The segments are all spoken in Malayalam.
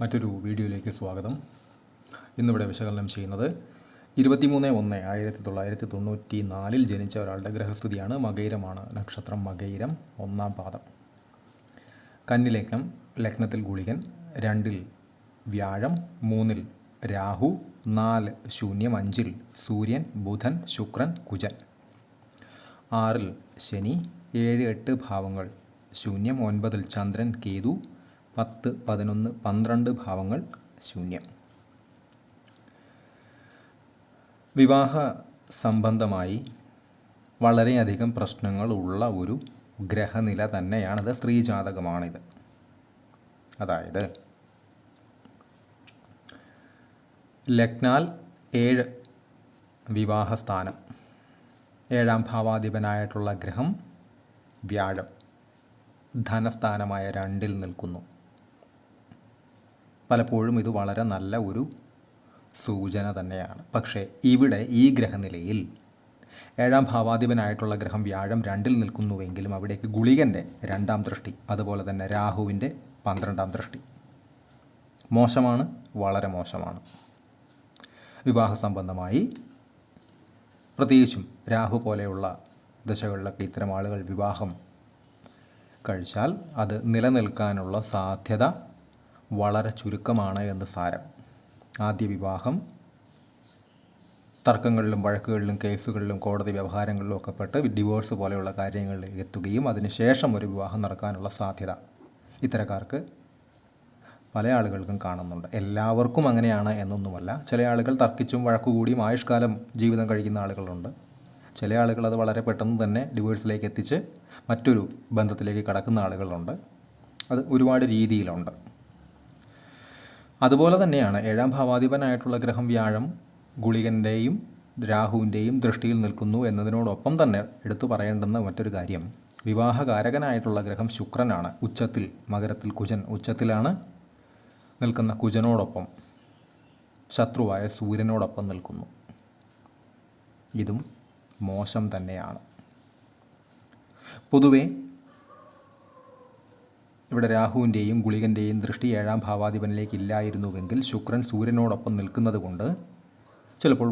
മറ്റൊരു വീഡിയോയിലേക്ക് സ്വാഗതം. ഇന്നിവിടെ വിശകലനം ചെയ്യുന്നത് ഇരുപത്തിമൂന്ന് ഒന്ന് ആയിരത്തി തൊള്ളായിരത്തി തൊണ്ണൂറ്റി നാലിൽ ജനിച്ച ഒരാളുടെ ഗ്രഹസ്ഥിതിയാണ് മകൈരമാണ്. നക്ഷത്രം മകൈരം ഒന്നാം പാദം. കന്നിലഗ്നം ലഗ്നത്തിൽ ഗുളികൻ രണ്ടിൽ വ്യാഴം മൂന്നിൽ രാഹു നാല് ശൂന്യം അഞ്ചിൽ സൂര്യൻ ബുധൻ ശുക്രൻ കുജൻ. ആറിൽ ശനി ഏഴ് എട്ട് ഭാവങ്ങൾ. ശൂന്യം ഒൻപതിൽ ചന്ദ്രൻ കേതു പത്ത് പതിനൊന്ന് പന്ത്രണ്ട് ഭാവങ്ങൾ ശൂന്യം. വിവാഹ സംബന്ധമായി വളരെയധികം പ്രശ്നങ്ങൾ ഉള്ള ഒരു ഗ്രഹനില തന്നെയാണിത് സ്ത്രീജാതകമാണിത്. അതായത് ലഗ്നാൽ ഏഴ് വിവാഹസ്ഥാനം ഏഴാം ഭാവാധിപനായിട്ടുള്ള ഗ്രഹം വ്യാഴം ധനസ്ഥാനമായ രണ്ടിൽ നിൽക്കുന്നു. പലപ്പോഴും ഇത് വളരെ നല്ല ഒരു സൂചന തന്നെയാണ്. പക്ഷേ ഇവിടെ ഈ ഗ്രഹനിലയിൽ ഏഴാം ഭാവാധിപനായിട്ടുള്ള ഗ്രഹം വ്യാഴം രണ്ടിൽ നിൽക്കുന്നുവെങ്കിലും അവിടേക്ക് ഗുളികന്റെ രണ്ടാം ദൃഷ്ടി അതുപോലെ തന്നെ രാഹുവിന്റെ പന്ത്രണ്ടാം ദൃഷ്ടി. മോശമാണ് വളരെ മോശമാണ്. വിവാഹ സംബന്ധമായി പ്രത്യേകിച്ചും രാഹു പോലെയുള്ള ദശകളിലൊക്കെ ഇത്തരം ആളുകൾ വിവാഹം കഴിച്ചാൽ അത് നിലനിൽക്കാനുള്ള സാധ്യത വളരെ ചുരുക്കമാണ് എന്ന് സാരം. ആദ്യ വിവാഹം തർക്കങ്ങളിലും വഴക്കുകളിലും കേസുകളിലും കോടതി വ്യവഹാരങ്ങളിലും ഒക്കെ പെട്ട് ഡിവോഴ്സ് പോലെയുള്ള കാര്യങ്ങളിൽ എത്തുകയും അതിനുശേഷം ഒരു വിവാഹം നടക്കാനുള്ള സാധ്യത ഇത്തരക്കാർക്ക് പല ആളുകൾക്കും കാണുന്നുണ്ട്. എല്ലാവർക്കും അങ്ങനെയാണ് എന്നൊന്നുമല്ല. ചില ആളുകൾ തർക്കിച്ചും വഴക്കുകൂടിയും ആയുഷ്കാലം ജീവിതം കഴിക്കുന്ന ആളുകളുണ്ട്. ചില ആളുകൾ അത് വളരെ പെട്ടെന്ന് തന്നെ ഡിവോഴ്സിലേക്ക് എത്തിച്ച് മറ്റൊരു ബന്ധത്തിലേക്ക് കടക്കുന്ന ആളുകളുണ്ട്. അത് ഒരുപാട് രീതിയിലുണ്ട്. അതുപോലെ തന്നെയാണ് ഏഴാം ഭാവാധിപനായിട്ടുള്ള ഗ്രഹം വ്യാഴം ഗുളികന്റെയും രാഹുവിന്റെയും ദൃഷ്ടിയിൽ നിൽക്കുന്നു എന്നതിനോടൊപ്പം തന്നെ എടുത്തു പറയേണ്ടുന്ന മറ്റൊരു കാര്യം. വിവാഹകാരകനായിട്ടുള്ള ഗ്രഹം ശുക്രനാണ്. ഉച്ചത്തിൽ മകരത്തിൽ കുജൻ. ഉച്ചത്തിലാണ് നിൽക്കുന്ന കുജനോടൊപ്പം ശത്രുവായ സൂര്യനോടൊപ്പം നിൽക്കുന്നു. ഇതും മോശം തന്നെയാണ്. പൊതുവെ ഇവിടെ രാഹുവിന്റെയും ഗുളികന്റെയും ദൃഷ്ടി ഏഴാം ഭാവാധിപനിലേക്ക് ഇല്ലായിരുന്നുവെങ്കിൽ ശുക്രൻ സൂര്യനോടൊപ്പം നിൽക്കുന്നത് കൊണ്ട് ചിലപ്പോൾ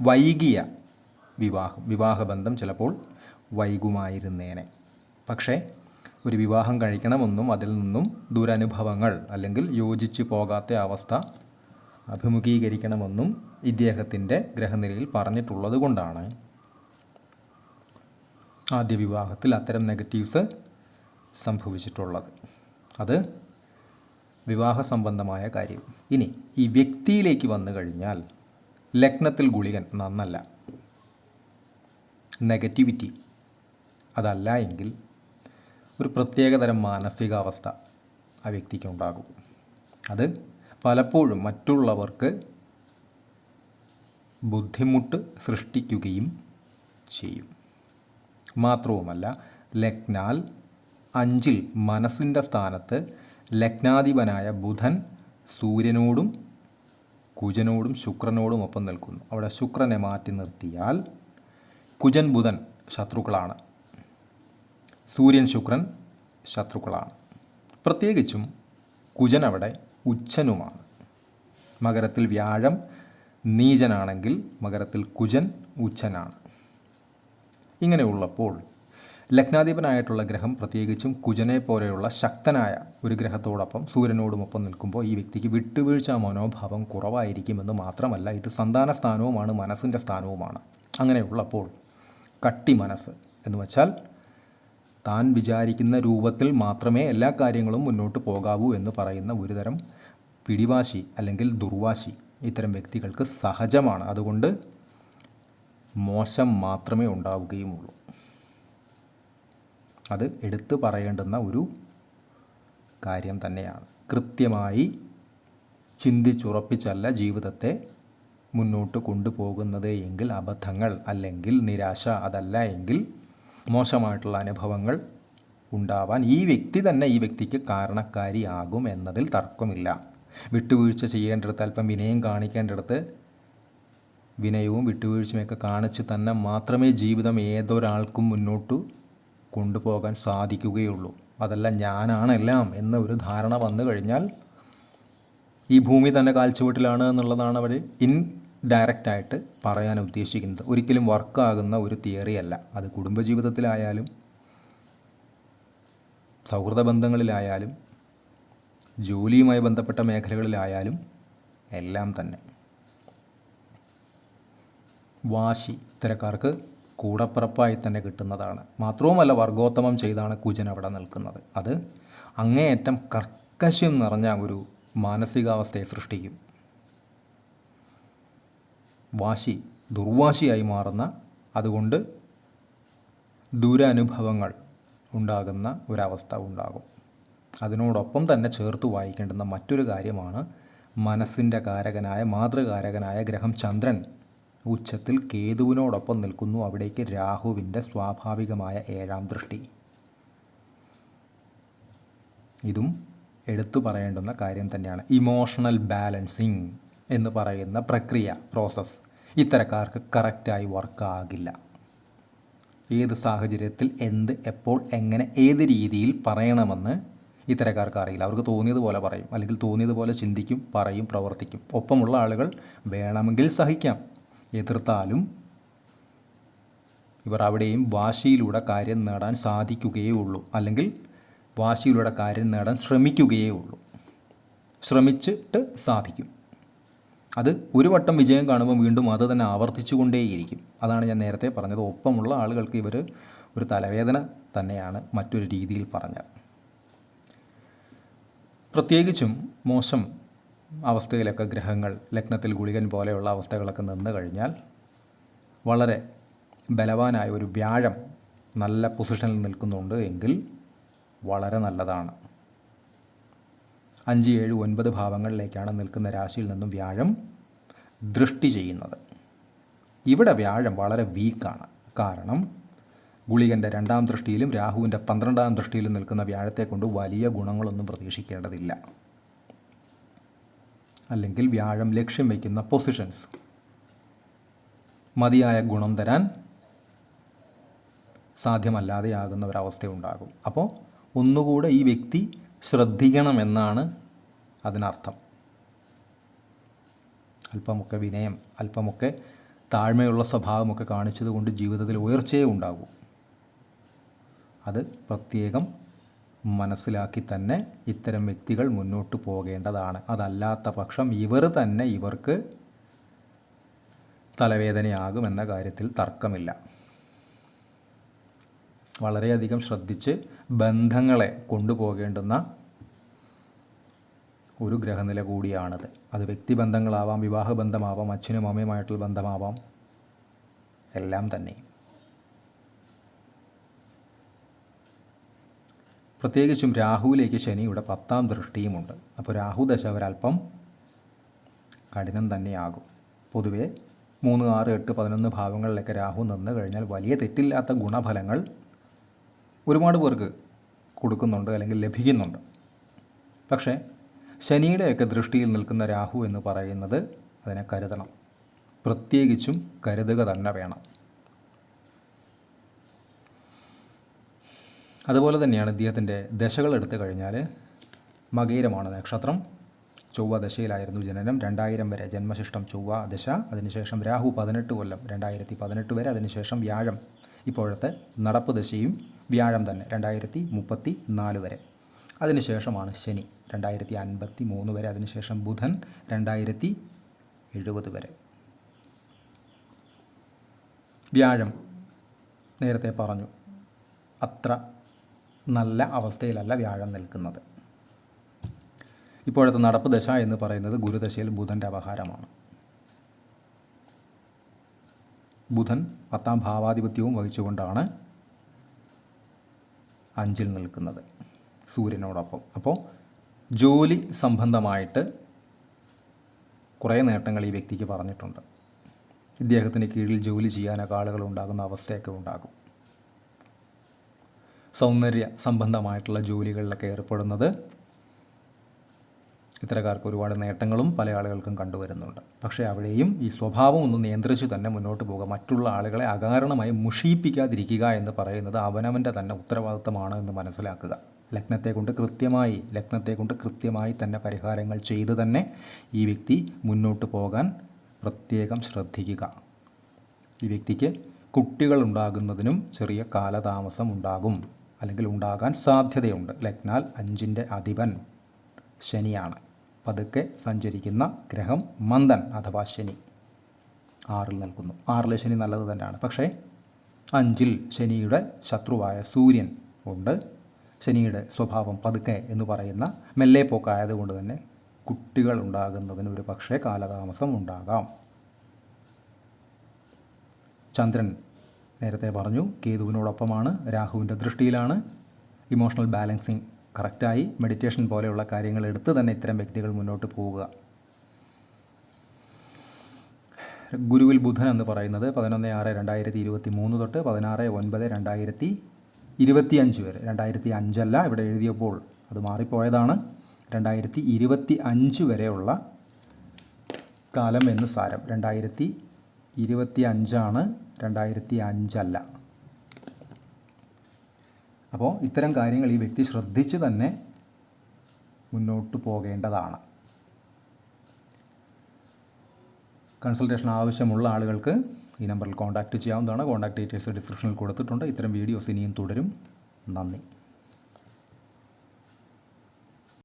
വൈകിയ വിവാഹം വിവാഹബന്ധം ചിലപ്പോൾ വൈകുമായിരുന്നേനെ. പക്ഷേ ഒരു വിവാഹം കഴിക്കണമെന്നും അതിൽ നിന്നും ദുരനുഭവങ്ങൾ അല്ലെങ്കിൽ യോജിച്ചു പോകാത്ത അവസ്ഥ അഭിമുഖീകരിക്കണമെന്നും ഇദ്ദേഹത്തിന്റെ ഗ്രഹനിലയിൽ പറഞ്ഞിട്ടുള്ളത് കൊണ്ടാണ് ആദ്യ വിവാഹത്തിൽ അത്തരം നെഗറ്റീവ്സ് സംഭവിച്ചിട്ടുള്ളത്. അത് വിവാഹ സംബന്ധമായ കാര്യം. ഇനി ഈ വ്യക്തിയിലേക്ക് വന്നു കഴിഞ്ഞാൽ ലഗ്നത്തിൽ ഗുളികൻ നന്നല്ല. നെഗറ്റിവിറ്റി അതല്ല എങ്കിൽ ഒരു പ്രത്യേകതരം മാനസികാവസ്ഥ ആ വ്യക്തിക്ക് ഉണ്ടാകും. അത് പലപ്പോഴും മറ്റുള്ളവർക്ക് ബുദ്ധിമുട്ട് സൃഷ്ടിക്കുകയും ചെയ്യും. മാത്രവുമല്ല ലഗ്നാൽ അഞ്ചിൽ മനസ്സിന്റെ സ്ഥാനത്ത് ലഗ്നാധിപനായ ബുധൻ സൂര്യനോടും കുജനോടും ശുക്രനോടും ഒപ്പം നിൽക്കുന്നു. അവിടെ ശുക്രനെ മാറ്റി നിർത്തിയാൽ കുജൻ ബുധൻ ശത്രുക്കളാണ്. സൂര്യൻ ശുക്രൻ ശത്രുക്കളാണ്. പ്രത്യേകിച്ചും കുജൻ അവിടെ ഉച്ചനുമാണ്. മകരത്തിൽ വ്യാഴം നീചനാണെങ്കിൽ മകരത്തിൽ കുജൻ ഉച്ചനാണ്. ഇങ്ങനെയുള്ളപ്പോൾ ലഗ്നാധിപനായിട്ടുള്ള ഗ്രഹം പ്രത്യേകിച്ചും കുജനെ പോലെയുള്ള ശക്തനായ ഒരു ഗ്രഹത്തോടൊപ്പം സൂര്യനോടുമൊപ്പം നിൽക്കുമ്പോൾ ഈ വ്യക്തിക്ക് വിട്ടുവീഴ്ച മനോഭാവം കുറവായിരിക്കുമെന്ന് മാത്രമല്ല ഇത് സന്താന സ്ഥാനവുമാണ് മനസ്സിന്റെ സ്ഥാനവുമാണ്. അങ്ങനെയുള്ളപ്പോൾ കട്ടി മനസ്സ് എന്ന് വച്ചാൽ താൻ വിചാരിക്കുന്ന രൂപത്തിൽ മാത്രമേ എല്ലാ കാര്യങ്ങളും മുന്നോട്ട് പോകാവൂ എന്ന് പറയുന്ന ഒരുതരം പിടിവാശി അല്ലെങ്കിൽ ദുർവാശി ഇത്തരം വ്യക്തികൾക്ക് സഹജമാണ്. അതുകൊണ്ട് മോശം മാത്രമേ ഉണ്ടാവുകയുമുള്ളൂ. അത് എടുത്തു പറയേണ്ടുന്ന ഒരു കാര്യം തന്നെയാണ്. കൃത്യമായി ചിന്തിച്ചുറപ്പിച്ചല്ല ജീവിതത്തെ മുന്നോട്ട് കൊണ്ടുപോകുന്നത് എങ്കിൽ അബദ്ധങ്ങൾ അല്ലെങ്കിൽ നിരാശ അതല്ല എങ്കിൽ മോശമായിട്ടുള്ള അനുഭവങ്ങൾ ഉണ്ടാവാൻ ഈ വ്യക്തി തന്നെ ഈ വ്യക്തിക്ക് കാരണക്കാരിയാകും എന്നതിൽ തർക്കമില്ല. വിട്ടുവീഴ്ച ചെയ്യേണ്ടിടത്ത് അല്പം വിനയം കാണിക്കേണ്ടിടത്ത് വിനയവും വിട്ടുവീഴ്ചയുമൊക്കെ കാണിച്ച് തന്നെ മാത്രമേ ജീവിതം ഏതൊരാൾക്കും മുന്നോട്ട് കൊണ്ടുപോകാൻ സാധിക്കുകയുള്ളൂ. അതല്ല ഞാനാണെല്ലാം എന്ന ഒരു ധാരണ വന്നു കഴിഞ്ഞാൽ ഈ ഭൂമി തന്നെ കാൽച്ചുവട്ടിലാണ് എന്നുള്ളതാണ് അവർ ഇൻ ഡയറക്റ്റായിട്ട് പറയാൻ ഉദ്ദേശിക്കുന്നത്. ഒരിക്കലും വർക്കാകുന്ന ഒരു തിയറി അല്ല. അത് കുടുംബജീവിതത്തിലായാലും സൗഹൃദ ബന്ധങ്ങളിലായാലും ജോലിയുമായി ബന്ധപ്പെട്ട മേഖലകളിലായാലും എല്ലാം തന്നെ. വാശി. ഇത്തരക്കാർക്ക് കൂടപ്പിറപ്പായി തന്നെ കിട്ടുന്നതാണ്. മാത്രവുമല്ല വർഗോത്തമം ചെയ്താണ് കുജൻ അവിടെ നിൽക്കുന്നത്. അത് അങ്ങേയറ്റം കർക്കശം നിറഞ്ഞ ഒരു മാനസികാവസ്ഥയെ സൃഷ്ടിക്കും. വാശി ദുർവാശിയായി മാറുന്ന അതുകൊണ്ട് ദുരനുഭവങ്ങൾ ഉണ്ടാകുന്ന ഒരവസ്ഥ ഉണ്ടാകും. അതിനോടൊപ്പം തന്നെ ചേർത്ത് വായിക്കേണ്ടുന്ന മറ്റൊരു കാര്യമാണ് മനസ്സിന്റെ കാരകനായ മാതൃകാരകനായ ഗ്രഹം ചന്ദ്രൻ. ഉച്ചത്തിൽ കേതുവിനോടൊപ്പം നിൽക്കുന്നു അവിടേക്ക് രാഹുവിന്റെ സ്വാഭാവികമായ ഏഴാം ദൃഷ്ടി. ഇതും എടുത്തു പറയേണ്ടുന്ന കാര്യം തന്നെയാണ്. ഇമോഷണൽ ബാലൻസിങ് എന്ന് പറയുന്ന പ്രക്രിയ പ്രോസസ്സ് ഇത്തരക്കാർക്ക് കറക്റ്റായി വർക്കാകില്ല ഏത് സാഹചര്യത്തിൽ എന്ത് എപ്പോൾ എങ്ങനെ ഏത് രീതിയിൽ പറയണമെന്ന് ഇത്തരക്കാർക്ക് അറിയില്ല. അവർക്ക് തോന്നിയതുപോലെ പറയും. അല്ലെങ്കിൽ തോന്നിയതുപോലെ ചിന്തിക്കും പറയും പ്രവർത്തിക്കും. ഒപ്പമുള്ള ആളുകൾ വേണമെങ്കിൽ സഹിക്കാം. എതിർത്താലും ഇവർ അവിടെയും വാശിയിലൂടെ കാര്യം നേടാൻ സാധിക്കുകയേ ഉള്ളൂ. അല്ലെങ്കിൽ വാശിയിലൂടെ കാര്യം നേടാൻ ശ്രമിക്കുകയേ ഉള്ളൂ. ശ്രമിച്ചിട്ട് സാധിക്കും. അത് ഒരു വട്ടം വിജയം കാണുമ്പോൾ വീണ്ടും അത് തന്നെ ആവർത്തിച്ചുകൊണ്ടേയിരിക്കും. അതാണ് ഞാൻ നേരത്തെ പറഞ്ഞത്. ഒപ്പമുള്ള ആളുകൾക്ക് ഇവർ ഒരു തലവേദന തന്നെയാണ് മറ്റൊരു രീതിയിൽ പറഞ്ഞാൽ പ്രത്യേകിച്ചും മോശം അവസ്ഥയിലൊക്കെ ഗ്രഹങ്ങൾ ലഗ്നത്തിൽ ഗുളികൻ പോലെയുള്ള അവസ്ഥകളൊക്കെ നിന്ന് കഴിഞ്ഞാൽ വളരെ ബലവാനായ ഒരു വ്യാഴം നല്ല പൊസിഷനിൽ നിൽക്കുന്നുണ്ട് എങ്കിൽ വളരെ നല്ലതാണ്. അഞ്ച് ഏഴ് ഒൻപത് ഭാവങ്ങളിലേക്കാണ് നിൽക്കുന്ന രാശിയിൽ നിന്നും വ്യാഴം ദൃഷ്ടി ചെയ്യുന്നത്. ഇവിടെ വ്യാഴം വളരെ വീക്കാണ്. കാരണം ഗുളികന്റെ രണ്ടാം ദൃഷ്ടിയിലും രാഹുവിന്റെ പന്ത്രണ്ടാം ദൃഷ്ടിയിലും നിൽക്കുന്ന വ്യാഴത്തെക്കൊണ്ട് വലിയ ഗുണങ്ങളൊന്നും പ്രതീക്ഷിക്കേണ്ടതില്ല. അല്ലെങ്കിൽ വ്യാഴം ലക്ഷ്യം വയ്ക്കുന്ന പൊസിഷൻസ് മതിയായ ഗുണം തരാൻ സാധ്യമല്ലാതെയാകുന്ന ഒരവസ്ഥയുണ്ടാകും അപ്പോൾ ഒന്നുകൂടെ ഈ വ്യക്തി ശ്രദ്ധിക്കണമെന്നാണ് അതിനർത്ഥം. അല്പമൊക്കെ വിനയം അല്പമൊക്കെ താഴ്മയുള്ള സ്വഭാവമൊക്കെ കാണിച്ചതുകൊണ്ട് ജീവിതത്തിൽ ഉയർച്ചയേ ഉണ്ടാകൂ. അത് പ്രത്യേകം മനസ്സിലാക്കി തന്നെ ഇത്തരം വ്യക്തികൾ മുന്നോട്ട് പോകേണ്ടതാണ്. അതല്ലാത്ത പക്ഷം ഇവർ തന്നെ ഇവർക്ക് തലവേദനയാകുമെന്ന കാര്യത്തിൽ തർക്കമില്ല. വളരെയധികം ശ്രദ്ധിച്ച് ബന്ധങ്ങളെ കൊണ്ടുപോകേണ്ടുന്ന ഒരു ഗ്രഹനില കൂടിയാണത്. അത് വ്യക്തിബന്ധങ്ങളാവാം വിവാഹബന്ധമാവാം അച്ഛനും അമ്മയുമായിട്ടുള്ള ബന്ധമാവാം. എല്ലാം തന്നെ. പ്രത്യേകിച്ചും രാഹുവിലേക്ക് ശനിയുടെ പത്താം ദൃഷ്ടിയുമുണ്ട്. അപ്പോൾ രാഹു ദശ ഒരല്പം കഠിനം തന്നെയാകും. പൊതുവേ മൂന്ന് ആറ് എട്ട് പതിനൊന്ന് ഭാവങ്ങളിലൊക്കെ രാഹു നിന്ന് കഴിഞ്ഞാൽ വലിയ തെറ്റില്ലാത്ത ഗുണഫലങ്ങൾ ഒരുപാട് പേർക്ക് കൊടുക്കുന്നുണ്ട് അല്ലെങ്കിൽ ലഭിക്കുന്നുണ്ട്. പക്ഷേ ശനിയുടെയൊക്കെ ദൃഷ്ടിയിൽ നിൽക്കുന്ന രാഹു എന്ന് പറയുന്നത് അതിനെ കരുതണം. പ്രത്യേകിച്ചും കരുതുക തന്നെ വേണം. അതുപോലെ തന്നെയാണ് ഇദ്ദേഹത്തിന്റെ ദശകൾ എടുത്തു കഴിഞ്ഞാൽ മകീരമാണ് നക്ഷത്രം. ചൊവ്വ ദശയിലായിരുന്നു ജനനം. രണ്ടായിരം വരെ ജന്മശിഷ്ടം ചൊവ്വ ദശ. അതിനുശേഷം രാഹു പതിനെട്ട് കൊല്ലം രണ്ടായിരത്തി പതിനെട്ട് വരെ. അതിനുശേഷം വ്യാഴം. ഇപ്പോഴത്തെ നടപ്പ് ദശയും വ്യാഴം തന്നെ രണ്ടായിരത്തി മുപ്പത്തി നാല് വരെ. അതിനുശേഷമാണ് ശനി രണ്ടായിരത്തി അൻപത്തി മൂന്ന് വരെ. അതിനുശേഷം ബുധൻ രണ്ടായിരത്തി എഴുപത് വരെ. വ്യാഴം നേരത്തെ പറഞ്ഞു. അത്ര നല്ല അവസ്ഥയിലല്ല വ്യാഴം നിൽക്കുന്നത്. ഇപ്പോഴത്തെ നടപ്പ് ദശ എന്ന് പറയുന്നത് ഗുരുദശയിൽ ബുധന്റെ അപഹാരമാണ്. ബുധൻ പത്താം ഭാവാധിപത്യവും വഹിച്ചുകൊണ്ടാണ് അഞ്ചിൽ നിൽക്കുന്നത് സൂര്യനോടൊപ്പം. അപ്പോൾ ജോലി സംബന്ധമായിട്ട് കുറേ നേട്ടങ്ങൾ ഈ വ്യക്തിക്ക് പറഞ്ഞിട്ടുണ്ട്. ഇദ്ദേഹത്തിന് കീഴിൽ ജോലി ചെയ്യാനൊക്കെ ആളുകൾ ഉണ്ടാകുന്ന അവസ്ഥയൊക്കെ ഉണ്ടാകും. സൗന്ദര്യ സംബന്ധമായിട്ടുള്ള ജോലികളിലൊക്കെ ഏർപ്പെടുന്നത്. ഇത്തരക്കാർക്ക് ഒരുപാട് നേട്ടങ്ങളും പല ആളുകൾക്കും കണ്ടുവരുന്നുണ്ട്. പക്ഷേ അവിടെയും ഈ സ്വഭാവം ഒന്ന് നിയന്ത്രിച്ച് തന്നെ മുന്നോട്ട് പോകുക മറ്റുള്ള ആളുകളെ അകാരണമായി മുഷിയിപ്പിക്കാതിരിക്കുക എന്ന് പറയുന്നത് അവനവന്റെ തന്നെ ഉത്തരവാദിത്തമാണ് എന്ന് മനസ്സിലാക്കുക. ലഗ്നത്തെ കൊണ്ട് കൃത്യമായി ലഗ്നത്തെ കൊണ്ട് കൃത്യമായി തന്നെ പരിഹാരങ്ങൾ ചെയ്ത് തന്നെ ഈ വ്യക്തി മുന്നോട്ട് പോകാൻ പ്രത്യേകം ശ്രദ്ധിക്കുക. ഈ വ്യക്തിക്ക് കുട്ടികൾ ഉണ്ടാകുന്നതിനും ചെറിയ കാലതാമസം ഉണ്ടാകും. അല്ലെങ്കിൽ ഉണ്ടാകാൻ സാധ്യതയുണ്ട്. ലഗ്നാൽ അഞ്ചിന്റെ അധിപൻ ശനിയാണ്. പതുക്കെ സഞ്ചരിക്കുന്ന ഗ്രഹം മന്ദൻ അഥവാ ശനി. ആറിൽ നൽകുന്നു ആറിലെ ശനി നല്ലത് തന്നെയാണ്. പക്ഷേ അഞ്ചിൽ ശനിയുടെ ശത്രുവായ സൂര്യൻ ഉണ്ട്. ശനിയുടെ സ്വഭാവം പതുക്കെ എന്ന് പറയുന്ന മെല്ലെ പോക്കായതുകൊണ്ട് തന്നെ കുട്ടികൾ ഉണ്ടാകുന്നതിന് ഒരു പക്ഷേ കാലതാമസം ഉണ്ടാകാം. ചന്ദ്രൻ നേരത്തെ പറഞ്ഞു കേതുവിനോടൊപ്പമാണ് രാഹുവിന്റെ ദൃഷ്ടിയിലാണ്. ഇമോഷണൽ ബാലൻസിങ് കറക്റ്റായി മെഡിറ്റേഷൻ പോലെയുള്ള കാര്യങ്ങൾ എടുത്ത് തന്നെ ഇത്തരം വ്യക്തികൾ മുന്നോട്ട് പോവുക. ഗുരുവിൽ ബുധൻ എന്ന് പറയുന്നത് പതിനൊന്ന് ആറ് രണ്ടായിരത്തി ഇരുപത്തി മൂന്ന് തൊട്ട് പതിനാറ് ഒൻപത് രണ്ടായിരത്തി ഇരുപത്തി അഞ്ച് വരെ. രണ്ടായിരത്തി അഞ്ചല്ല ഇവിടെ എഴുതിയപ്പോൾ അത് മാറിപ്പോയതാണ്. രണ്ടായിരത്തി ഇരുപത്തി അഞ്ച് വരെയുള്ള കാലം എന്ന് സാരം. രണ്ടായിരത്തി ഇരുപത്തി അഞ്ചാണ് രണ്ടായിരത്തി അഞ്ചല്ല അപ്പോൾ ഇത്തരം കാര്യങ്ങൾ ഈ വ്യക്തി ശ്രദ്ധിച്ച് തന്നെ മുന്നോട്ട് പോകേണ്ടതാണ്. കൺസൾട്ടേഷൻ ആവശ്യമുള്ള ആളുകൾക്ക് ഈ നമ്പറിൽ കോൺടാക്റ്റ് ചെയ്യാവുന്നതാണ്. കോൺടാക്ട് ഡീറ്റെയിൽസ് ഡിസ്ക്രിപ്ഷനിൽ കൊടുത്തിട്ടുണ്ട്. ഇത്തരം വീഡിയോസ് ഇനിയും തുടരും. നന്ദി.